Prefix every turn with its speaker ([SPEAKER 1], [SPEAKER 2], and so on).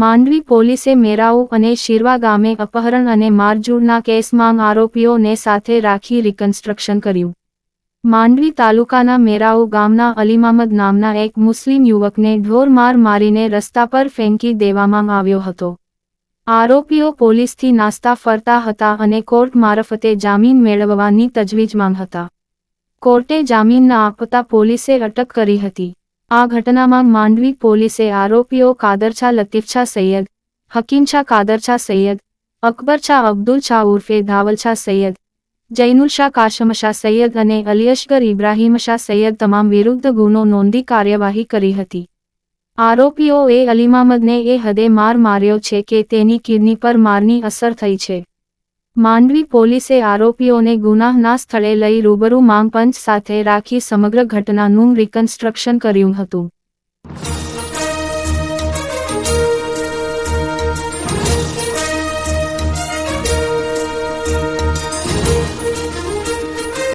[SPEAKER 1] માંડવી પોલીસે મેરાઉ અને શિરવા ગામે અપહરણ અને મારઝૂડના કેસમાં આરોપીઓને સાથે રાખી રિકન્સ્ટ્રક્શન કર્યું. માંડવી તાલુકાના મેરાઉ ગામના અલીમામદ નામના એક મુસ્લિમ યુવકને ઢોર માર મારીને રસ્તા પર ફેંકી દેવામાં આવ્યો હતો. આરોપીઓ પોલીસથી નાસ્તા ફરતા હતા અને કોર્ટ મારફતે જામીન મેળવવાની તજવીજમાં હતા. કોર્ટે જામીન ન આપતા પોલીસે અટક કરી હતી. આ ઘટનામાં માંડવી પોલીસે આરોપીઓ કાદરછા લતીફછા સૈયદ, હકીમછા કાદરછા સૈયદ, અકબરછા અબ્દુલ શાહ ઉર્ફે ધાવલછા સૈયદ જૈનુલ શાહ કાશમશા સૈયદ અને અલિયશગર ઇબ્રાહીમ શાહ સૈયદ તમામ વિરુદ્ધ ગુનો નોંધી કાર્યવાહી કરી હતી. આરોપીઓએ અલીમામદને એ હદે માર માર્યો છે કે તેની કિડની પર મારની અસર થઈ છે. માંડવી પોલીસે આરોપીઓને ગુનાહના સ્થળે લઈ રૂબરૂ માંગપંચ સાથે રાખી સમગ્ર ઘટનાનું રિકન્સ્ટ્રક્શન કર્યું હતું.